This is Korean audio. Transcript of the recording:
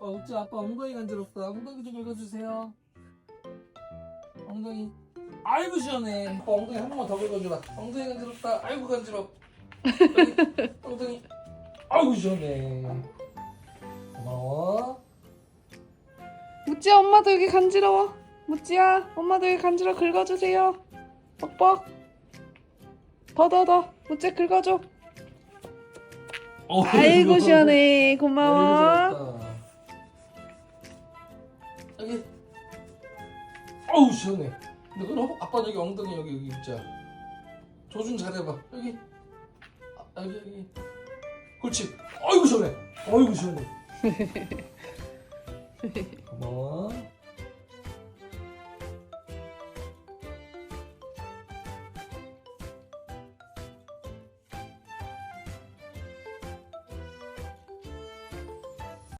어, 우찌 아빠 엉덩이 간지럽다. 엉덩이 좀 긁어주세요. 엉덩이. 아이고 시원해. 아빠 엉덩이 한 번만 더 긁어주라. 엉덩이 간지럽다. 아이고 간지럽. 여기, 엉덩이. 아이고 시원해. 고마워. 무찌야 엄마도 여기 간지러워. 무찌야 엄마도 여기 간지러워 긁어주세요. 뻑뻑. 더더 더. 무찌 긁어줘. 어, 아이고 시원해. 고마워. 여기. 어우 시원해. 근데 그럼 아빠 여기 엉덩이 여기 여기 있자. 조준 잘해봐. 여기. 아, 여기 여기. 그렇지. 아이고 시원해. 아이고 시원해. 고마워.